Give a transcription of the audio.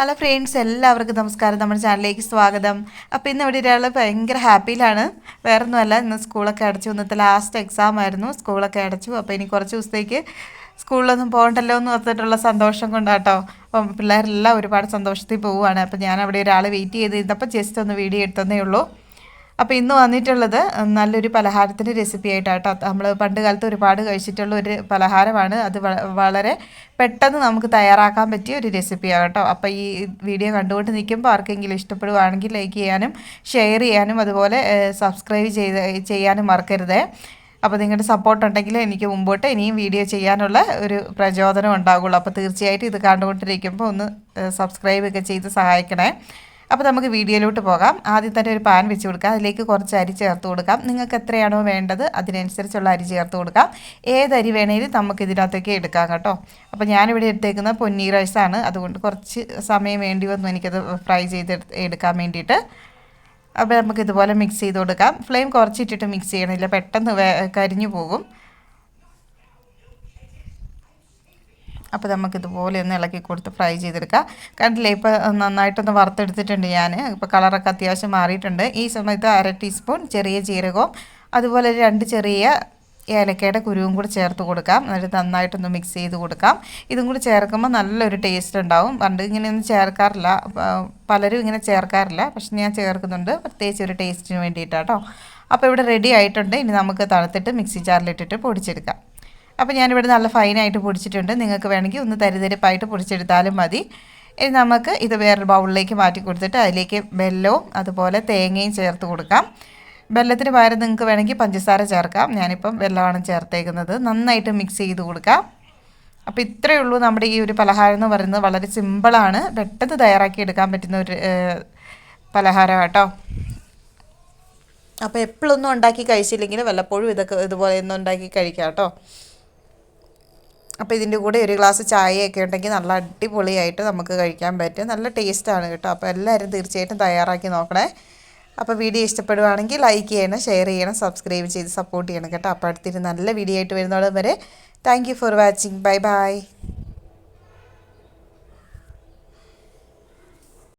Hello friends എല്ലാവർക്കും നമസ്കാരം. നമ്മുടെ ചാനലിലേക്ക് സ്വാഗതം. അപ്പോൾ ഇന്ന് ഇവിടെ ഒരാൾ ഭയങ്കര ഹാപ്പിയിലാണ്. വേറൊന്നുമല്ല ഇന്ന് സ്കൂളൊക്കെ അടച്ചു. ഇന്നത്തെ ലാസ്റ്റ് എക്സാം ആയിരുന്നു. സ്കൂളൊക്കെ അടച്ചു. അപ്പോൾ ഇനി കുറച്ച് ദിവസത്തേക്ക് സ്കൂളിലൊന്നും പോകണ്ടല്ലോ എന്ന് ഓർത്തിട്ടുള്ള സന്തോഷം കൊണ്ടാട്ടോ. അപ്പം പിള്ളേരെല്ലാം ഒരുപാട് സന്തോഷത്തിൽ പോവുകയാണ്. അപ്പോൾ ഞാൻ അവിടെ ഒരാൾ വെയിറ്റ് ചെയ്ത് ഇതപ്പോൾ ജസ്റ്റ് ഒന്ന് വീഡിയോ എടുത്തതേ ഉള്ളൂ. അപ്പോൾ ഇന്ന് വന്നിട്ടുള്ളത് നല്ലൊരു പലഹാരത്തിന്റെ റെസിപ്പി ആയിട്ടാട്ടോ. നമ്മൾ പണ്ട് കാലത്ത് ഒരുപാട് കഴിച്ചിട്ടുള്ള ഒരു പലഹാരമാണ്. അത് വളരെ പെട്ടെന്ന് നമുക്ക് തയ്യാറാക്കാൻ പറ്റിയ ഒരു റെസിപ്പിയാണ് കേട്ടോ. അപ്പോൾ ഈ വീഡിയോ കണ്ടുകൊണ്ട് നിൽക്കുമ്പോൾ ആർക്കെങ്കിലും ഇഷ്ടപ്പെടുവാണെങ്കിൽ ലൈക്ക് ചെയ്യാനും ഷെയർ ചെയ്യാനും അതുപോലെ സബ്സ്ക്രൈബ് ചെയ്ത് ചെയ്യാനും മറക്കരുത്. അപ്പോൾ നിങ്ങളുടെ സപ്പോർട്ട് ഉണ്ടെങ്കിൽ എനിക്ക് മുമ്പോട്ട് ഇനിയും വീഡിയോ ചെയ്യാനുള്ള ഒരു പ്രചോദനം ഉണ്ടാകുള്ളൂ അപ്പോൾ തീർച്ചയായിട്ടും ഇത് കണ്ടുകൊണ്ടിരിക്കുമ്പോൾ ഒന്ന് സബ്സ്ക്രൈബ് ഒക്കെ ചെയ്ത് സഹായിക്കണേ. അപ്പോൾ നമുക്ക് വീഡിയോയിലോട്ട് പോകാം. ആദ്യം തന്നെ ഒരു പാൻ വെച്ച് കൊടുക്കാം. അതിലേക്ക് കുറച്ച് അരി ചേർത്ത് കൊടുക്കാം. നിങ്ങൾക്ക് എത്രയാണോ വേണ്ടത് അതിനനുസരിച്ചുള്ള അരി ചേർത്ത് കൊടുക്കാം. ഏത് അരി വേണേലും നമുക്ക് ഇതിനകത്തേക്ക് എടുക്കാം കേട്ടോ. അപ്പോൾ ഞാനിവിടെ എടുത്തേക്കുന്നത് പൊന്നി റൈസാണ് അതുകൊണ്ട് കുറച്ച് സമയം വേണ്ടി വന്നു. എനിക്കത് ഫ്രൈ ചെയ്ത് എടുക്കാൻ വേണ്ടിയിട്ട്. അപ്പോൾ നമുക്ക് ഇതുപോലെ മിക്സ് ചെയ്ത് കൊടുക്കാം. ഫ്ലെയിം കുറച്ചിട്ടിട്ട് മിക്സ് ചെയ്യണമില്ല പെട്ടെന്ന് കരിഞ്ഞു പോകും. അപ്പോൾ നമുക്ക് ഇതുപോലെ ഒന്ന് ഇളക്കി കൊടുത്ത് ഫ്രൈ ചെയ്തെടുക്കാം. കണ്ടില്ലേ ഇപ്പോൾ നന്നായിട്ടൊന്ന് വറുത്തെടുത്തിട്ടുണ്ട് ഞാൻ ഇപ്പോൾ കളറൊക്കെ അത്യാവശ്യം മാറിയിട്ടുണ്ട്. ഈ സമയത്ത് അര ടീസ്പൂൺ ചെറിയ ജീരകവും അതുപോലെ രണ്ട് ചെറിയ ഏലക്കയുടെ കുരുവും കൂടി ചേർത്ത് കൊടുക്കാം. എന്നിട്ട് നന്നായിട്ടൊന്ന് മിക്സ് ചെയ്ത് കൊടുക്കാം. ഇതും കൂടി ചേർക്കുമ്പോൾ നല്ലൊരു ടേസ്റ്റ് ഉണ്ടാവും. പണ്ട് ഇങ്ങനെയൊന്നും ചേർക്കാറില്ല. പലരും ഇങ്ങനെ ചേർക്കാറില്ല. പക്ഷെ ഞാൻ ചേർക്കുന്നുണ്ട്. പ്രത്യേകിച്ച് ഒരു ടേസ്റ്റിന് വേണ്ടിയിട്ടാട്ടോ. അപ്പോൾ ഇവിടെ റെഡി ആയിട്ടുണ്ട്. ഇനി നമുക്ക് തണുത്തിട്ട് മിക്സി ജാറിലിട്ടിട്ട് പൊടിച്ചെടുക്കാം. അപ്പോൾ ഞാനിവിടെ നല്ല ഫൈനായിട്ട് പൊടിച്ചിട്ടുണ്ട്. നിങ്ങൾക്ക് വേണമെങ്കിൽ ഒന്ന് തരിതരിപ്പായിട്ട് പൊടിച്ചെടുത്താലും മതി. ഇനി നമുക്ക് ഇത് വേറൊരു ബൗളിലേക്ക് മാറ്റി കൊടുത്തിട്ട് അതിലേക്ക് വെല്ലവും അതുപോലെ തേങ്ങയും ചേർത്ത് കൊടുക്കാം. വെല്ലത്തിന് പകരം നിങ്ങൾക്ക് വേണമെങ്കിൽ പഞ്ചസാര ചേർക്കാം. ഞാനിപ്പം വെള്ളമാണ് ചേർത്തേക്കുന്നത്. നന്നായിട്ട് മിക്സ് ചെയ്ത് കൊടുക്കാം. അപ്പോൾ ഇത്രയേ ഉള്ളൂ നമ്മുടെ ഈ ഒരു പലഹാരം എന്ന് പറയുന്നത്. വളരെ സിമ്പിളാണ് പെട്ടെന്ന് തയ്യാറാക്കി എടുക്കാൻ പറ്റുന്ന ഒരു പലഹാരം കേട്ടോ അപ്പോൾ എപ്പോഴൊന്നും ഉണ്ടാക്കി കഴിച്ചില്ലെങ്കിൽ വല്ലപ്പോഴും ഇതൊക്കെ ഇതുപോലെ ഒന്നും ഉണ്ടാക്കി കഴിക്കാം കേട്ടോ. അപ്പോൾ ഇതിന്റെ കൂടെ ഒരു ഗ്ലാസ് ചായയൊക്കെ ഉണ്ടെങ്കിൽ നല്ല അടിപൊളിയായിട്ട് നമുക്ക് കഴിക്കാൻ പറ്റും. നല്ല ടേസ്റ്റാണ് കേട്ടോ. അപ്പോൾ എല്ലാവരും തീർച്ചയായിട്ടും തയ്യാറാക്കി നോക്കണേ. അപ്പോൾ വീഡിയോ ഇഷ്ടപ്പെടുവാണെങ്കിൽ ലൈക്ക് ചെയ്യണം ഷെയർ ചെയ്യണം സബ്സ്ക്രൈബ് ചെയ്ത് സപ്പോർട്ട് ചെയ്യണം കേട്ടോ. അപ്പോൾ അടുത്തൊരു നല്ല വീഡിയോ ആയിട്ട് വരുന്നതോടെ വരെ. Thank for watching bye bye